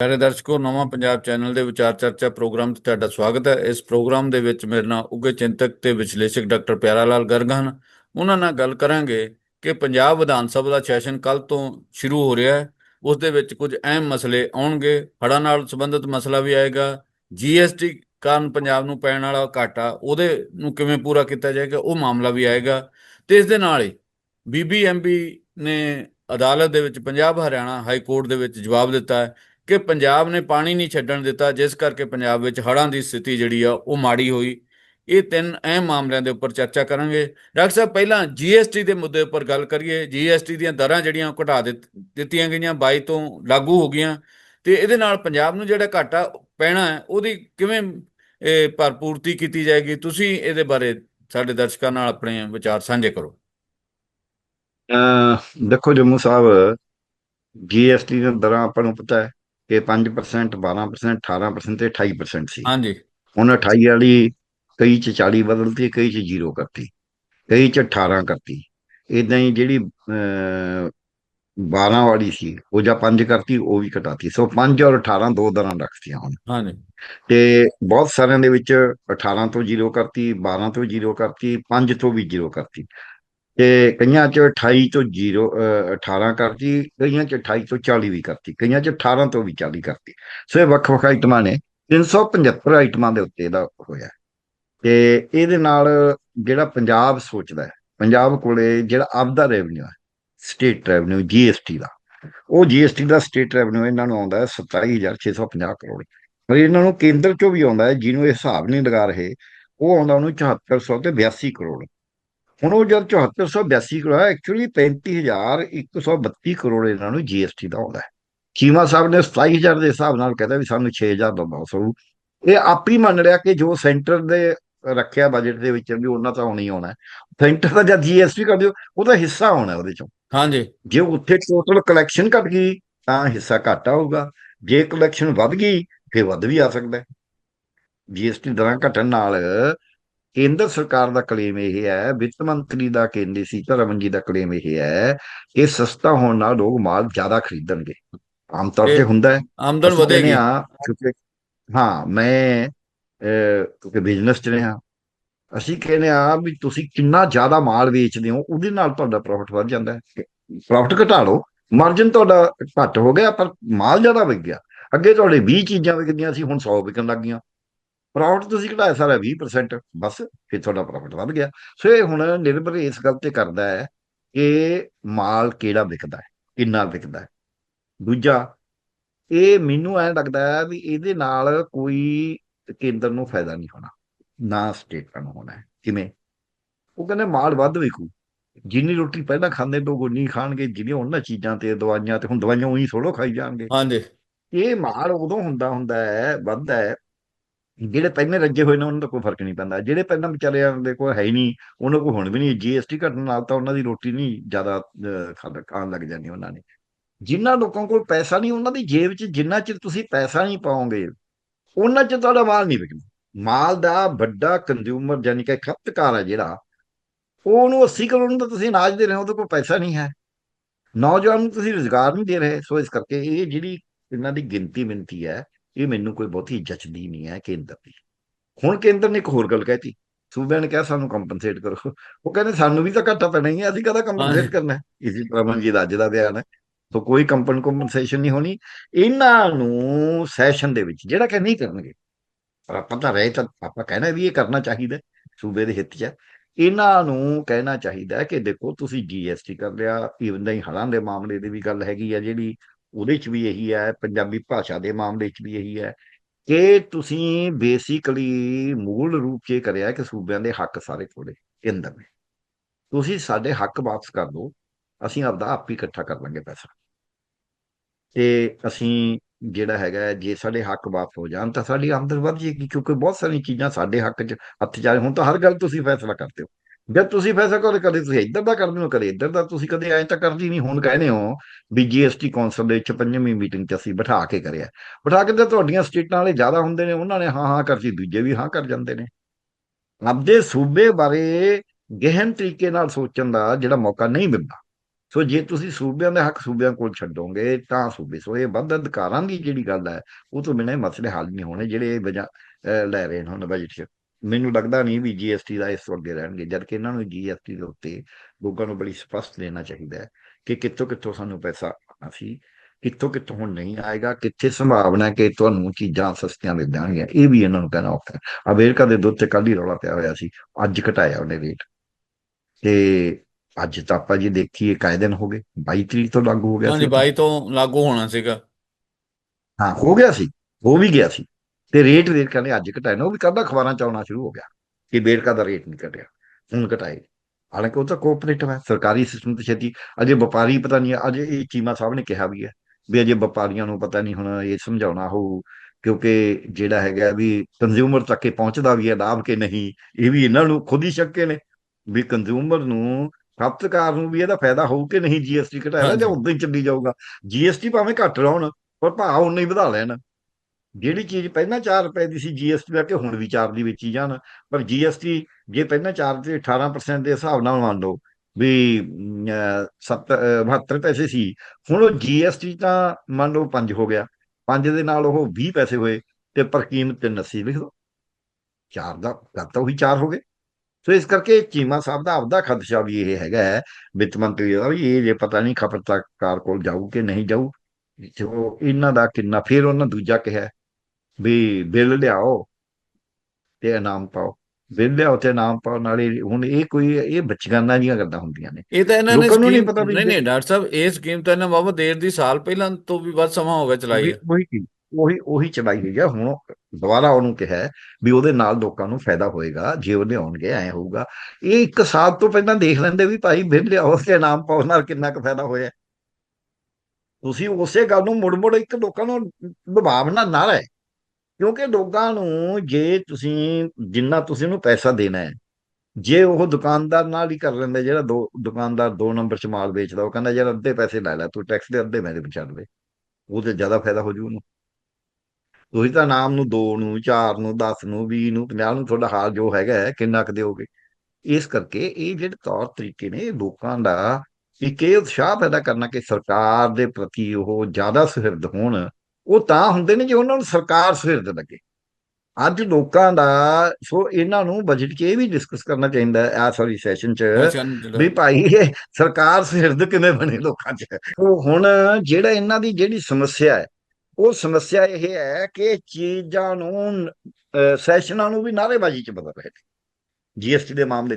ਪਿਆਰੇ ਦਰਸ਼ਕੋ, ਨਵਾਂ ਪੰਜਾਬ ਚੈਨਲ ਦੇ ਵਿਚਾਰ ਚਰਚਾ ਪ੍ਰੋਗਰਾਮ 'ਤੇ ਤੁਹਾਡਾ ਸਵਾਗਤ ਹੈ। ਇਸ ਪ੍ਰੋਗਰਾਮ ਦੇ ਵਿੱਚ ਮੇਰੇ ਨਾਲ ਉੱਘੇ ਚਿੰਤਕ ਤੇ ਵਿਸ਼ਲੇਸ਼ਕ ਡਾਕਟਰ ਪਿਆਰਾ ਲਾਲ ਗਰਗ ਹਨ। ਉਹਨਾਂ ਨਾਲ ਗੱਲ ਕਰਾਂਗੇ ਕਿ ਪੰਜਾਬ ਵਿਧਾਨ ਸਭਾ ਦਾ ਸੈਸ਼ਨ ਕੱਲ ਤੋਂ ਸ਼ੁਰੂ ਹੋ ਰਿਹਾ ਹੈ। ਉਸ ਦੇ ਵਿੱਚ ਕੁਝ ਅਹਿਮ ਮਸਲੇ ਆਉਣਗੇ। ਹੜ੍ਹਾਂ ਨਾਲ ਸੰਬੰਧਿਤ ਮਸਲਾ ਵੀ ਆਏਗਾ। ਜੀਐਸਟੀ ਕਾਰਨ ਪੰਜਾਬ ਨੂੰ ਪੈਣ ਵਾਲਾ ਘਾਟਾ, ਉਹਦੇ ਨੂੰ ਕਿਵੇਂ ਪੂਰਾ ਕੀਤਾ ਜਾਏਗਾ, ਉਹ ਮਾਮਲਾ ਵੀ ਆਏਗਾ। ਤੇ ਇਸ ਦੇ ਨਾਲ ਹੀ ਬੀਬੀਐਮਬੀ ਨੇ ਅਦਾਲਤ ਦੇ ਵਿੱਚ ਪੰਜਾਬ ਹਰਿਆਣਾ ਹਾਈ ਕੋਰਟ ਦੇ ਵਿੱਚ ਜਵਾਬ ਦਿੱਤਾ ਹੈ। ਕਿ ਪੰਜਾਬ ਨੇ ਪਾਣੀ ਨਹੀਂ ਛੱਡਣ ਦਿੱਤਾ, ਜਿਸ ਕਰਕੇ ਪੰਜਾਬ ਵਿੱਚ ਹੜ੍ਹਾਂ ਦੀ ਸਥਿਤੀ ਜਿਹੜੀ ਆ, ਉਹ ਮਾੜੀ ਹੋਈ। ਇਹ ਤਿੰਨ ਅਹਿਮ ਮਾਮਲਿਆਂ ਦੇ ਉੱਪਰ ਚਰਚਾ ਕਰਾਂਗੇ ਡਾਕਟਰ ਸਾਹਿਬ, ਪਹਿਲਾਂ ਜੀਐਸਟੀ ਦੇ ਮੁੱਦੇ ਉੱਪਰ ਗੱਲ ਕਰੀਏ। ਜੀਐਸਟੀ ਦੀਆਂ ਦਰਾਂ ਜਿਹੜੀਆਂ, ਉਹ ਘਟਾ ਦਿੱਤ- ਦਿੱਤੀਆਂ ਗਈਆਂ 22 ਤੋਂ ਲਾਗੂ ਹੋ ਗਈਆਂ। ਤੇ ਇਹਦੇ ਨਾਲ ਪੰਜਾਬ ਨੂੰ ਜਿਹੜਾ ਘਾਟਾ ਪੈਣਾ ਹੈ, ਉਹਦੀ ਕਿਵੇਂ ਇਹ ਭਰਪੂਰਤੀ ਕੀਤੀ ਜਾਏਗੀ? ਤੁਸੀਂ ਇਹਦੇ ਬਾਰੇ ਸਾਡੇ ਦਰਸ਼ਕਾਂ ਨਾਲ ਆਪਣੇ ਵਿਚਾਰ ਸਾਂਝੇ ਕਰੋ। ਅਹ ਦੇਖੋ ਜੰਮੂ ਸਾਹਿਬ ਜੀਐਸਟੀ ਦੀਆਂ ਦਰਾਂ ਆਪਾਂ ਨੂੰ ਪਤਾ ਹੈ। ਕਿ 5% 12% 18% ਤੇ 28% ਸੀ। ਹਾਂਜੀ। ਹੁਣ 28 ਵਾਲੀ ਕਈ ਚ 40 ਬਦਲਤੀ ਕਈ ਚ 0 ਕਰਤੀ ਕਈ ਚ 18 ਕਰਤੀ। ਇਦਾਂ ਹੀ ਜਿਹੜੀ ਅਹ 12 ਵਾਲੀ ਸੀ ਉਹ ਜਾਂ 5 ਕਰਤੀ ਉਹ ਵੀ ਘਟਾਤੀ। ਸੋ 5 ਔਰ 18 ਦੋ ਦਰਾਂ ਰੱਖਤੀਆਂ ਹੁਣ। ਹਾਂਜੀ। ਤੇ ਬਹੁਤ ਸਾਰਿਆਂ ਦੇ ਵਿੱਚ 18 ਤੋਂ 0 ਕਰਤੀ 12 ਤੋਂ 0 ਕਰਤੀ 5 ਤੋਂ ਵੀ 0 ਕਰਤੀ। ਤੇ ਕਈਆਂ ਚ 28 ਤੋਂ 0 ਅਹ 18 ਕਰਤੀ, ਕਈਆਂ ਚ 28 ਤੋਂ 40 ਵੀ ਕਰਤੀ, ਕਈਆਂ ਚ 18 ਤੋਂ ਵੀ 40 ਕਰਤੀ। ਸੋ ਇਹ ਵੱਖ-ਵੱਖ ਆਈਟਮਾਂ ਨੇ 375 ਆਈਟਮਾਂ ਦੇ ਉੱਤੇ ਇਹਦਾ ਹੋਇਆ ਤੇ ਇਹਦੇ ਨਾਲ ਜਿਹੜਾ ਪੰਜਾਬ ਸੋਚਦਾ ਹੈ, ਪੰਜਾਬ ਕੋਲੇ ਜਿਹੜਾ ਆਪਦਾ ਰੈਵਨਿਊ ਹੈ ਸਟੇਟ ਰੈਵਨਿਊ ਜੀਐਸਟੀ ਦਾ, ਉਹ ਜੀਐਸਟੀ ਦਾ ਸਟੇਟ ਰੈਵਨਿਊ ਇਹਨਾਂ ਨੂੰ ਆਉਂਦਾ ਹੈ 27650 ਕਰੋੜ। ਪਰ ਇਹਨਾਂ ਨੂੰ ਕੇਂਦਰ ਚੋਂ ਵੀ ਆਉਂਦਾ ਹੈ, ਜਿਹਨੂੰ ਇਹ ਹਿਸਾਬ ਨਹੀਂ ਲਗਾ ਰਹੇ, ਉਹ ਆਉਂਦਾ ਉਹਨੂੰ 7400 ਤੇ 82 ਕਰੋੜ। ਹੁਣ ਉਹ ਜਦ 7482 ਕਰੋੜ ਐਕਚੁਅਲੀ 35132 ਕਰੋੜ ਇਹਨਾਂ ਨੂੰ ਜੀਐਸਟੀ ਦਾ ਆਉਂਦਾ ਹੈ। ਚੀਮਾ ਸਾਹਿਬ ਨੇ 27000 ਦੇ ਹਿਸਾਬ ਨਾਲ ਕਹਿੰਦਾ ਵੀ ਸਾਨੂੰ 6000 ਦਾ ਲਾਸ ਹੋਊ। ਇਹ ਆਪ ਹੀ ਮੰਨ ਰਿਹਾ ਕਿ ਜੋ ਸੈਂਟਰ ਦੇ ਰੱਖਿਆ ਬਜਟ ਦੇ ਵਿੱਚ ਵੀ ਉਹਨਾਂ ਤਾਂ ਆਉਣੀ ਆਉਣਾ ਸੈਂਟਰ ਦਾ ਜਦ ਜੀਐਸਟੀ ਕਰ ਦਿਓ ਉਹਦਾ ਹਿੱਸਾ ਆਉਣਾ ਉਹਦੇ ਚੋਂ। ਹਾਂਜੀ। ਜੇ ਉੱਥੇ ਟੋਟਲ ਕਲੈਕਸ਼ਨ ਘਟ ਗਈ ਤਾਂ ਹਿੱਸਾ ਘਾਟਾ ਹੋਊਗਾ ਜੇ ਕਲੈਕਸ਼ਨ ਵੱਧ ਗਈ ਫਿਰ ਵੱਧ ਵੀ ਆ ਸਕਦਾ ਹੈ। ਜੀਐਸਟੀ ਦਰਾਂ ਘਟਣ ਨਾਲ ਕੇਂਦਰ ਸਰਕਾਰ ਦਾ ਕਲੇਮ ਇਹ ਹੈ ਵਿੱਤ ਮੰਤਰੀ ਦਾ ਕੇਂਦਰੀ ਸੀਤਾਰਮਨ ਜੀ ਦਾ ਕਲੇਮ ਇਹ ਹੈ ਕਿ ਸਸਤਾ ਹੋਣ ਨਾਲ ਲੋਕ ਮਾਲ ਜ਼ਿਆਦਾ ਖਰੀਦਣਗੇ। ਆਮ ਤੌਰ ਤੇ ਹੁੰਦਾ ਹੈ। ਆਮਦਨ ਕਹਿੰਦੇ ਵਧੇਗੀ। ਹਾਂ ਮੈਂ ਕਿਉਂਕਿ ਬਿਜ਼ਨਸ ਚ ਰਿਹਾ। ਅਸੀਂ ਕਹਿੰਦੇ ਆ ਵੀ ਤੁਸੀਂ ਕਿੰਨਾ ਜ਼ਿਆਦਾ ਮਾਲ ਵੇਚਦੇ ਹੋ ਉਹਦੇ ਨਾਲ ਤੁਹਾਡਾ ਪ੍ਰੋਫਿਟ ਵੱਧ ਜਾਂਦਾ ਹੈ। ਪ੍ਰੋਫਿਟ ਘਟਾ ਲਓ। ਮਾਰਜਨ ਤੁਹਾਡਾ ਘੱਟ ਹੋ ਗਿਆ ਪਰ ਮਾਲ ਜ਼ਿਆਦਾ ਵਿਕ ਗਿਆ। ਅੱਗੇ ਤੁਹਾਡੇ 20 ਚੀਜ਼ਾਂ ਵਿਕਦੀਆਂ ਸੀ ਹੁਣ 100 ਵਿਕਣ ਲੱਗ ਗਈਆਂ। ਪ੍ਰੋਫਿਟ ਤੁਸੀਂ ਘਟਾਇਆ ਸਾਰਾ 20% ਬਸ ਫਿਰ ਤੁਹਾਡਾ ਪ੍ਰੋਫਿਟ ਵੱਧ ਗਿਆ। ਸੋ ਇਹ ਹੁਣ ਨਿਰਭਰ ਇਸ ਗੱਲ ਤੇ ਕਰਦਾ ਹੈ ਕਿ ਮਾਲ ਕਿਹੜਾ ਵਿਕਦਾ ਹੈ ਕਿੰਨਾ ਵਿਕਦਾ ਹੈ। ਦੂਜਾ ਇਹ ਮੈਨੂੰ ਐਂ ਲੱਗਦਾ ਹੈ ਵੀ ਇਹਦੇ ਨਾਲ ਕੋਈ ਕੇਂਦਰ ਨੂੰ ਫਾਇਦਾ ਨਹੀਂ ਹੋਣਾ ਨਾ ਸਟੇਟਾਂ ਨੂੰ ਹੋਣਾ ਕਿਵੇਂ? ਉਹ ਕਹਿੰਦੇ ਮਾਲ ਵੱਧ ਵਿਕੂ। ਜਿੰਨੀ ਰੋਟੀ ਪਹਿਲਾਂ ਖਾਂਦੇ ਲੋਕ ਉਨੀ ਖਾਣਗੇ ਜਿਹੜੀਆਂ ਉਹਨਾਂ ਚੀਜ਼ਾਂ ਤੇ ਦਵਾਈਆਂ ਤੇ ਹੁਣ ਦਵਾਈਆਂ ਉਹੀ ਥੋੜੋ ਖਾਈ ਜਾਣਗੇ। ਹਾਂਜੀ। ਇਹ ਮਾਲ ਉਦੋਂ ਹੁੰਦਾ ਹੁੰਦਾ ਹੈ ਵੱਧਦਾ ਹੈ ਜਿਹੜੇ ਪਹਿਲੇ ਰੱਜੇ ਹੋਏ ਨੇ ਉਹਨਾਂ ਦਾ ਕੋਈ ਫ਼ਰਕ ਨਹੀਂ ਪੈਂਦਾ। ਜਿਹੜੇ ਪਹਿਲਾਂ ਵਿਚਾਰਿਆਂ ਦੇ ਕੋਲ ਹੈ ਹੀ ਨਹੀਂ ਉਹਨਾਂ ਕੋਲ ਹੁਣ ਵੀ ਨਹੀਂ। ਜੀਐਸਟੀ ਘਟਣ ਨਾਲ ਤਾਂ ਉਹਨਾਂ ਦੀ ਰੋਟੀ ਨਹੀਂ ਜ਼ਿਆਦਾ ਅਹ, ਖਾਣ ਲੱਗ ਜਾਂਦੀ ਉਹਨਾਂ ਨੇ। ਜਿਨ੍ਹਾਂ ਲੋਕਾਂ ਕੋਲ ਪੈਸਾ ਨਹੀਂ ਉਹਨਾਂ ਦੀ ਜੇਬ 'ਚ ਜਿੰਨਾ ਚਿਰ ਤੁਸੀਂ ਪੈਸਾ ਨਹੀਂ ਪਾਓਗੇ ਉਹਨਾਂ 'ਚ ਤੁਹਾਡਾ ਮਾਲ ਨਹੀਂ ਵਿਕਣਾ। ਮਾਲ ਦਾ ਵੱਡਾ ਕੰਜ਼ਿਊਮਰ ਯਾਨੀ ਕਿ ਖਪਤਕਾਰ ਹੈ ਜਿਹੜਾ ਉਹਨੂੰ 80 ਕਰੋੜ ਨੂੰ ਤਾਂ ਤੁਸੀਂ ਅਨਾਜ ਦੇ ਰਹੇ ਹੋ ਉਹਦੇ ਕੋਲ ਪੈਸਾ ਨਹੀਂ ਹੈ। ਨੌਜਵਾਨ ਨੂੰ ਤੁਸੀਂ ਰੁਜ਼ਗਾਰ ਨਹੀਂ ਦੇ ਰਹੇ। ਸੋ ਇਸ ਕਰਕੇ ਇਹ ਜਿਹੜੀ ਇਹਨਾਂ ਦੀ ਗਿਣਤੀ ਮਿੰਤੀ ਹੈ ਇਹ ਮੈਨੂੰ ਕੋਈ ਬਹੁਤੀ ਜਚਦੀ ਨਹੀਂ ਹੈ ਕੇਂਦਰ ਦੀ। ਹੁਣ ਕੇਂਦਰ ਨੇ ਇੱਕ ਹੋਰ ਗੱਲ ਕਹਿਤੀ, ਸੂਬਿਆਂ ਨੇ ਕਿਹਾ ਸਾਨੂੰ ਕੰਪਨਸੇਟ ਕਰੋ। ਉਹ ਕਹਿੰਦੇ ਸਾਨੂੰ ਵੀ ਤਾਂ ਘਾਟਾ ਪੈਣਾ ਹੀ ਹੈ, ਅਸੀਂ ਕਦਾ ਕੰਪਨਸੇਟ ਕਰਨਾ ਇਸੇ ਤਰ੍ਹਾਂ ਜੀ ਦਾ ਅੱਜ ਦਾ ਬਿਆਨ ਹੈ। ਸੋ ਕੋਈ ਕੰਪਨ ਕੰਪਨਸੇਸ਼ਨ ਨਹੀਂ ਹੋਣੀ। ਇਹਨਾਂ ਨੂੰ ਸੈਸ਼ਨ ਦੇ ਵਿੱਚ ਜਿਹੜਾ ਕਿ ਨਹੀਂ ਕਰਨਗੇ। ਪਰ ਆਪਾਂ ਤਾਂ ਰਹੇ ਤਾਂ, ਆਪਾਂ ਕਹਿਣਾ ਵੀ ਇਹ ਕਰਨਾ ਚਾਹੀਦਾ ਸੂਬੇ ਦੇ ਹਿੱਤ 'ਚ ਹੈ। ਇਹਨਾਂ ਨੂੰ ਕਹਿਣਾ ਚਾਹੀਦਾ ਕਿ ਦੇਖੋ ਤੁਸੀਂ ਜੀਐਸਟੀ ਕਰ ਲਿਆ ਈਵਨ ਦਾ ਹੀ ਹੜ੍ਹਾਂ ਦੇ ਮਾਮਲੇ ਦੀ ਵੀ ਗੱਲ ਹੈਗੀ ਆ ਜਿਹੜੀ ਉਹਦੇ 'ਚ ਵੀ ਇਹੀ ਹੈ, ਪੰਜਾਬੀ ਭਾਸ਼ਾ ਦੇ ਮਾਮਲੇ 'ਚ ਵੀ ਇਹੀ ਹੈ ਕਿ ਤੁਸੀਂ ਬੇਸਿਕਲੀ ਮੂਲ ਰੂਪ 'ਚ ਇਹ ਕਰਿਆ ਕਿ ਸੂਬਿਆਂ ਦੇ ਹੱਕ ਸਾਰੇ ਥੋੜੇ ਇੰਦਰ ਨੇ। ਤੁਸੀਂ ਸਾਡੇ ਹੱਕ ਵਾਪਸ ਕਰ ਦਿਓ, ਅਸੀਂ ਆਪਦਾ ਆਪ ਹੀ ਇਕੱਠਾ ਕਰ ਲਾਂਗੇ ਪੈਸਾ। ਤੇ ਅਸੀਂ ਜਿਹੜਾ ਹੈਗਾ ਜੇ ਸਾਡੇ ਹੱਕ ਵਾਪਸ ਹੋ ਜਾਣ ਤਾਂ ਸਾਡੀ ਆਮਦਨ ਵੱਧ ਜਾਏਗੀ, ਕਿਉਂਕਿ ਬਹੁਤ ਸਾਰੀਆਂ ਚੀਜ਼ਾਂ ਸਾਡੇ ਹੱਕ 'ਚ ਹੱਥ 'ਚ ਹੁਣ ਤਾਂ ਹਰ ਗੱਲ ਤੁਸੀਂ ਫੈਸਲਾ ਕਰਦੇ ਹੋ। ਜਦ ਤੁਸੀਂ ਫੈਸਲਾ ਕਰੋ, ਕਦੇ ਤੁਸੀਂ ਇੱਧਰ ਦਾ ਕਰਦੇ ਹੋ, ਕਦੇ ਇੱਧਰ ਦਾ, ਤੁਸੀਂ ਕਦੇ ਐਂ ਤਾਂ ਕਰਦੀ ਨਹੀਂ, ਹੁਣ ਕਹਿੰਦੇ ਹੋ ਵੀ ਜੀਐਸਟੀ ਕੌਂਸਲ ਦੇ ਵਿੱਚ ਪੰਜਵੀਂ ਮੀਟਿੰਗ 'ਚ ਅਸੀਂ ਬਿਠਾ ਕੇ ਕਰਿਆ। ਬਿਠਾ ਕੇ ਤਾਂ ਤੁਹਾਡੀਆਂ ਸਟੇਟਾਂ ਵਾਲੇ ਜ਼ਿਆਦਾ ਹੁੰਦੇ ਨੇ, ਉਹਨਾਂ ਨੇ ਹਾਂ ਹਾਂ ਕਰਦੀ ਦੂਜੇ ਵੀ ਹਾਂ ਕਰ ਜਾਂਦੇ ਨੇ। ਆਪਦੇ ਸੂਬੇ ਬਾਰੇ ਗਹਿਨ ਤਰੀਕੇ ਨਾਲ ਸੋਚਣ ਦਾ ਜਿਹੜਾ ਮੌਕਾ ਨਹੀਂ ਮਿਲਦਾ। ਸੋ ਜੇ ਤੁਸੀਂ ਸੂਬਿਆਂ ਦੇ ਹੱਕ ਸੂਬਿਆਂ ਕੋਲ ਛੱਡੋਗੇ, ਤਾਂ ਸੂਬੇ ਸੋ ਇਹ ਵੱਧ ਅਧਿਕਾਰਾਂ ਦੀ ਜਿਹੜੀ ਗੱਲ ਹੈ, ਉਹ ਤੋਂ ਬਿਨਾਂ ਇਹ ਮਸਲੇ ਹੱਲ ਨਹੀਂ ਹੋਣੇ ਜਿਹੜੇ ਇਹ ਵਜ੍ਹਾ ਲੈ ਰਹੇ ਨੇ ਹੁਣ ਬਜਟ 'ਚ। ਮੈਨੂੰ ਲੱਗਦਾ ਨਹੀਂ ਵੀ ਜੀਐਸਟੀ ਦਾ ਇਸ ਤੋਂ ਅੱਗੇ ਰਹਿਣਗੇ ਜਦ ਕਿ ਇਹਨਾਂ ਨੂੰ ਜੀਐਸਟੀ ਦੇ ਉੱਤੇ ਲੋਕਾਂ ਨੂੰ ਬੜੀ ਸਪਸ਼ਟ ਦੇਣਾ ਚਾਹੀਦਾ ਹੈ ਕਿ ਕਿੱਥੋਂ ਕਿੱਥੋਂ ਸਾਨੂੰ ਪੈਸਾ ਆਉਣਾ ਸੀ ਕਿੱਥੋਂ ਕਿੱਥੋਂ ਹੁਣ ਨਹੀਂ ਆਏਗਾ ਕਿੱਥੇ ਸੰਭਾਵਨਾ ਹੈ ਕਿ ਤੁਹਾਨੂੰ ਚੀਜ਼ਾਂ ਸਸਤੀਆਂ ਮਿਲ ਜਾਣਗੀਆਂ ਇਹ ਵੀ ਇਹਨਾਂ ਨੂੰ ਕਹਿਣਾ ਔਖਾ ਹੈ। ਅਮਰੀਕਾ ਦੇ ਦੁੱਧ ਤੇ ਕੱਲ੍ਹ ਹੀ ਰੌਲਾ ਪਿਆ ਹੋਇਆ ਸੀ ਅੱਜ ਘਟਾਇਆ ਉਹਨੇ ਰੇਟ ਤੇ ਅੱਜ ਤਾਂ ਆਪਾਂ ਜੀ ਦੇਖੀਏ ਕਾਇ ਦਿਨ ਹੋ ਗਏ 22 ਤਰੀਕ ਤੋਂ ਲਾਗੂ ਹੋ ਗਿਆ ਹਾਂਜੀ ਸੀ। 22 ਤੋਂ ਲਾਗੂ ਹੋਣਾ ਸੀਗਾ। ਹਾਂ ਹੋ ਗਿਆ ਸੀ ਹੋ ਵੀ ਗਿਆ ਸੀ। ਤੇ ਰੇਟ ਰੇਟ ਕਹਿੰਦੇ ਅੱਜ ਘਟਾਏ ਨੇ ਉਹ ਵੀ ਕੱਲ੍ਹ ਅਖਬਾਰਾਂ ਚ ਆਉਣਾ ਸ਼ੁਰੂ ਹੋ ਗਿਆ ਕਿ ਬੇਰਕਾ ਦਾ ਰੇਟ ਨਹੀਂ ਘਟਿਆ ਹੁਣ ਘਟਾਏ। ਹਾਲਾਂਕਿ ਉਹ ਤਾਂ ਕੋਆਪਰੇਟਿਵ ਹੈ ਸਰਕਾਰੀ ਸਿਸਟਮ ਤੇ ਛੇਤੀ ਅਜੇ ਵਪਾਰੀ ਪਤਾ ਨਹੀਂ ਅਜੇ ਇਹ ਚੀਮਾ ਸਾਹਿਬ ਨੇ ਕਿਹਾ ਵੀ ਹੈ ਵੀ ਅਜੇ ਵਪਾਰੀਆਂ ਨੂੰ ਪਤਾ ਨਹੀਂ ਹੁਣ ਇਹ ਸਮਝਾਉਣਾ ਹੋਊ ਕਿਉਂਕਿ ਜਿਹੜਾ ਹੈਗਾ ਵੀ ਕੰਜ਼ਿਊਮਰ ਤੱਕ ਇਹ ਪਹੁੰਚਦਾ ਵੀ ਹੈ ਲਾਭ ਕਿ ਨਹੀਂ ਇਹ ਵੀ ਇਹਨਾਂ ਨੂੰ ਖੁਦ ਹੀ ਸ਼ੱਕੇ ਨੇ ਵੀ ਕੰਜ਼ਿਊਮਰ ਨੂੰ ਖਪਤਕਾਰ ਨੂੰ ਵੀ ਇਹਦਾ ਫਾਇਦਾ ਹੋਊ ਕਿ ਨਹੀਂ ਜੀਐਸਟੀ ਘਟਾਇਆ ਜਾਂ। ਉਦਾਂ ਹੀ ਚੱਲੀ ਜਾਊਗਾ। ਜੀਐਸਟੀ ਭਾਵੇਂ ਘੱਟ ਲਾਉਣ ਪਰ ਭਾਅ ਉਨਾ ਹੀ ਵਧਾ ਲੈਣ। ਜਿਹੜੀ ਚੀਜ਼ ਪਹਿਲਾਂ 4 ਰੁਪਏ ਦੀ ਸੀ ਜੀਐਸਟੀ ਲਾ ਕੇ ਹੁਣ ਵੀ 4 ਦੀ ਵੇਚੀ ਜਾਣ। ਪਰ ਜੀਐਸਟੀ ਜੇ ਪਹਿਲਾਂ 4 ਤੇ 18% ਦੇ ਹਿਸਾਬ ਨਾਲ ਮੰਨ ਲਓ ਵੀ 7 72 ਪੈਸੇ ਸੀ, ਹੁਣ ਉਹ ਜੀਐਸਟੀ ਤਾਂ ਮੰਨ ਲਓ 5 ਹੋ ਗਿਆ। 5 ਦੇ ਨਾਲ ਉਹ 20 ਪੈਸੇ ਹੋਏ ਤੇ ਪਰ ਕੀਮਤ 80 ਲਿਖ ਦੋ। 4 ਦਾ ਗੱਲ ਉਹੀ 4 ਹੋ ਗਏ। ਸੋ ਇਸ ਕਰਕੇ ਚੀਮਾ ਸਾਹਿਬ ਦਾ ਆਪਦਾ ਖਦਸ਼ਾ ਵੀ ਇਹ ਹੈਗਾ ਹੈ, ਵਿੱਤ ਮੰਤਰੀ ਦਾ ਵੀ ਇਹ ਜੇ ਪਤਾ ਨਹੀਂ ਖਪਤਕਾਰ ਕੋਲ ਜਾਊ ਕਿ ਨਹੀਂ ਜਾਊ, ਜੋ ਇਹਨਾਂ ਦਾ ਕਿੰਨਾ, ਫਿਰ ਉਹਨਾਂ ਦੂਜਾ ਕਿਹਾ ਵੀ ਬਿੱਲ ਲਿਆਓ ਤੇ ਇਨਾਮ ਪਾਓ। ਬਿੱਲ ਲਿਆਓ ਤੇ ਇਨਾਮ ਪਾਓ ਨਾਲੇ ਹੁਣ ਇਹ ਕੋਈ ਇਹ ਬਚਗਾਨਾ ਜੀਆਂ ਗੱਲਾਂ ਹੁੰਦੀਆਂ ਨੇ। ਇਹ ਤਾਂ ਇਹਨਾਂ ਨੇ ਲੋਕਾਂ ਨੂੰ ਨਹੀਂ ਪਤਾ ਨਹੀਂ ਨਹੀਂ ਡਾਕਟਰ ਸਾਹਿਬ ਇਹ ਸਕੀਮ ਤਾਂ ਇਹਨਾਂ ਬਾਬਾ ਦੇਰ ਦੀ ਸਾਲ ਪਹਿਲਾਂ ਤੋਂ ਵੀ ਵੱਧ ਸਮਾਂ ਹੋ ਗਿਆ ਚਲਾਈ ਉਹੀ ਹੈ ਉਹੀ ਉਹੀ ਉਹੀ ਚਲਾਈ ਗਈ ਹੈ ਹੁਣ ਦੁਬਾਰਾ ਉਹਨੂੰ ਕਿਹਾ ਵੀ ਉਹਦੇ ਨਾਲ ਲੋਕਾਂ ਨੂੰ ਫਾਇਦਾ ਹੋਏਗਾ ਜੇ ਉਹ ਲਿਆਉਣਗੇ ਐ ਹੋਊਗਾ। ਇਹ ਇੱਕ ਸਾਲ ਤੋਂ ਪਹਿਲਾਂ ਦੇਖ ਲੈਂਦੇ ਵੀ ਭਾਈ ਬਿੱਲ ਲਿਆਓ ਤੇ ਇਨਾਮ ਪਾਓ ਨਾਲ ਕਿੰਨਾ ਕੁ ਫਾਇਦਾ ਹੋਇਆ। ਤੁਸੀਂ ਉਸੇ ਗੱਲ ਨੂੰ ਮੁੜ ਮੁੜ ਇੱਕ ਲੋਕਾਂ ਨੂੰ ਦਬਾਅ ਨਾ ਨਾ ਰਹੇ ਕਿਉਂਕਿ ਲੋਕਾਂ ਨੂੰ ਜੇ ਤੁਸੀਂ, ਜਿੰਨਾ ਤੁਸੀਂ ਉਹਨੂੰ ਪੈਸਾ ਦੇਣਾ ਹੈ, ਜੇ ਉਹ ਦੁਕਾਨਦਾਰ ਨਾਲ ਹੀ ਕਰ ਲੈਂਦਾ, ਜਿਹੜਾ ਦੋ, ਦੁਕਾਨਦਾਰ ਦੋ ਨੰਬਰ ਚ ਮਾਲ ਵੇਚਦਾ, ਉਹ ਕਹਿੰਦਾ, ਯਾਰ, ਅੱਧੇ ਪੈਸੇ ਲੈ ਲੈ, ਤੂੰ ਟੈਕਸ ਦੇ ਅੱਧੇ ਮੇਰੇ ਛੱਡ ਦੇ। ਉਹ ਤੇ ਜ਼ਿਆਦਾ ਫਾਇਦਾ ਹੋ ਜੂ ਉਹਨੂੰ। ਤੁਸੀਂ ਤਾਂ ਨਾਮ ਨੂੰ 2 ਨੂੰ 4 ਨੂੰ 10 ਨੂੰ 20 ਨੂੰ 50 ਨੂੰ, ਤੁਹਾਡਾ ਹਾਲ ਜੋ ਹੈਗਾ ਕਿੰਨਾ ਕੁ ਦਿਓਗੇ? ਇਸ ਕਰਕੇ ਇਹ ਜਿਹੜੇ ਤੌਰ ਤਰੀਕੇ ਨੇ ਲੋਕਾਂ ਦਾ ਇੱਕ ਇਹ ਉਤਸ਼ਾਹ ਪੈਦਾ ਕਰਨਾ ਕਿ ਸਰਕਾਰ ਦੇ ਪ੍ਰਤੀ ਉਹ ਜ਼ਿਆਦਾ ਸੁਹਿਰਦ ਹੋਣ। ਉਹ ਤਾਂ ਹੁੰਦੇ ਨੇ ਜੇ ਉਹਨਾਂ ਨੂੰ ਸਰਕਾਰ ਸੁਹਿਰਦ ਲੱਗੇ। ਅੱਜ ਲੋਕਾਂ ਦਾ ਸੋ ਇਹਨਾਂ ਨੂੰ ਬਜਟ 'ਚ ਇਹ ਵੀ ਡਿਸਕਸ ਕਰਨਾ ਚਾਹੀਦਾ ਆ ਸੌਰੀ ਸੈਸ਼ਨ 'ਚ ਵੀ ਭਾਈ ਇਹ ਸਰਕਾਰ ਸੁਹਿਰਦ ਕਿਵੇਂ ਬਣੇ ਲੋਕਾਂ 'ਚ। ਉਹ ਹੁਣ ਜਿਹੜਾ ਇਹਨਾਂ ਦੀ ਜਿਹੜੀ ਸਮੱਸਿਆ ਹੈ ਉਹ ਸਮੱਸਿਆ ਇਹ ਹੈ ਕਿ ਚੀਜ਼ਾਂ ਨੂੰ ਸੈਸ਼ਨਾਂ ਨੂੰ ਵੀ ਨਾਅਰੇਬਾਜ਼ੀ 'ਚ ਬਦਲ ਰਹੇ ਨੇ। ਜੀਐਸਟੀ ਦੇ ਮਾਮਲੇ 'ਚ।